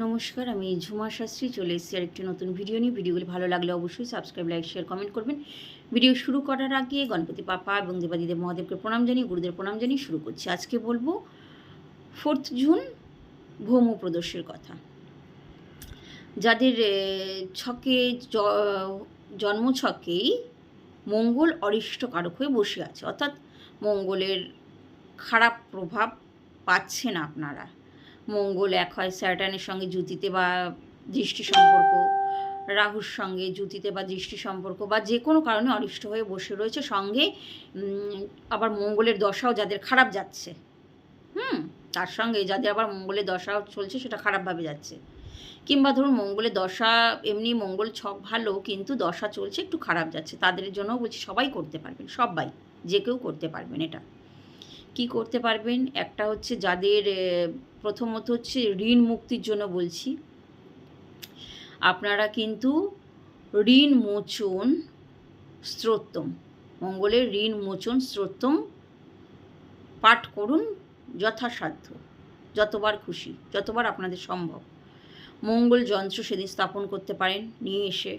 নমস্কার, আমি ঝুমা শাস্ত্রী। চলে এসেছি আর একটি নতুন ভিডিও নিয়ে। ভিডিওগুলি ভালো লাগলে অবশ্যই সাবস্ক্রাইব লাইক শেয়ার কমেন্ট করবেন। ভিডিও শুরু করার আগে গণপতি পাপা এবং দেবাদিদেব মহাদেবকে প্রণাম জানিয়ে গুরুদের প্রণাম জানিয়ে শুরু করছি। আজকে বলব ফোর্থ জুন ভৌম প্রদর্শের কথা। যাদের ছকে জন্ম ছকেই মঙ্গল অরিষ্ট কারক হয়ে বসে আছে। অর্থাৎ মঙ্গলের খারাপ প্রভাব পাচ্ছেন আপনারা। মঙ্গল এক হয় স্যাটার্নের সঙ্গে জুতিতে বা দৃষ্টি সম্পর্ক, রাহুর সঙ্গে জুতিতে বা দৃষ্টি সম্পর্ক বা যে কোনো কারণে অনিষ্ট হয়ে বসে রয়েছে, সঙ্গে আবার মঙ্গলের দশাও যাদের খারাপ যাচ্ছে, হুম, তার সঙ্গে যাদের আবার মঙ্গলের দশাও চলছে সেটা খারাপভাবে যাচ্ছে। কিংবা ধরুন মঙ্গলের দশা এমনি মঙ্গল ছক ভালো, কিন্তু দশা চলছে একটু খারাপ যাচ্ছে, তাদের জন্য বলছি সবাই করতে পারবেন, সবাই, যে কেউ করতে পারবেন এটা। কি করতে পারবেন? একটা হচ্ছে যাদের প্রথমত হচ্ছে ঋণ মুক্তির জন্য বলছি। আপনারা কিন্তু ঋণ মোচন স্ত্রোত্তম মঙ্গলের ঋণ মোচন স্ত্রোত্তম পাঠ করুন যথাসাধ্য, যতবার খুশি, যতবার আপনাদের সম্ভব। মঙ্গল যন্ত্র সেদিন স্থাপন করতে পারেন, নিয়ে এসে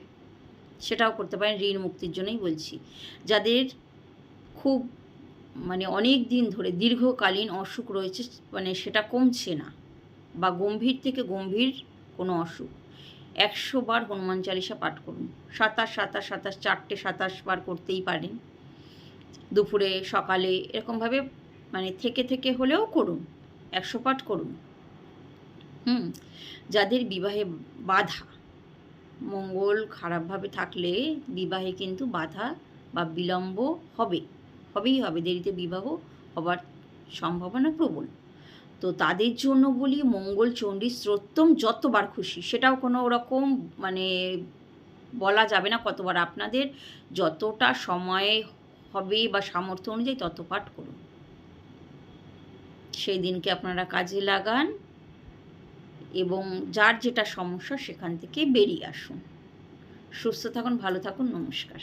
সেটাও করতে পারেন, ঋণ মুক্তির জন্যই বলছি। যাদের খুব মানে অনেক দিন ধরে, দীর্ঘকালীন অসুখ রয়েছে মানে সেটা কমছে না বা গম্ভীর থেকে গম্ভীর কোনো অসুখ। একশো বার হনুমান চালিসা পাঠ করুন। সাতাশ সাতাশ সাতাশ, চারটে সাতাশ বার করতেই পারেন। দুপুরে, সকালে এরকমভাবে মানে থেকে থেকে হলেও করুন, একশো পাঠ করুন। হুম, যাদের বিবাহে বাধা, মঙ্গল খারাপভাবে থাকলে বিবাহে কিন্তু বাধা বা বিলম্ব হবে। হবেই হবে, দেরিতে বিবাহ হবার সম্ভাবনা প্রবল। তো তাদের জন্য বলি মঙ্গল চণ্ডী স্রোত্তম যতবার খুশি, সেটাও কোনো রকম মানে বলা যাবে না কতবার। আপনাদের যতটা সময়ে হবে বা সামর্থ্য অনুযায়ী তত পাঠ করুন। সেই দিনকে আপনারা কাজে লাগান এবং যার যেটা সমস্যা সেখান থেকে বেরিয়ে আসুন। সুস্থ থাকুন, ভালো থাকুন, নমস্কার।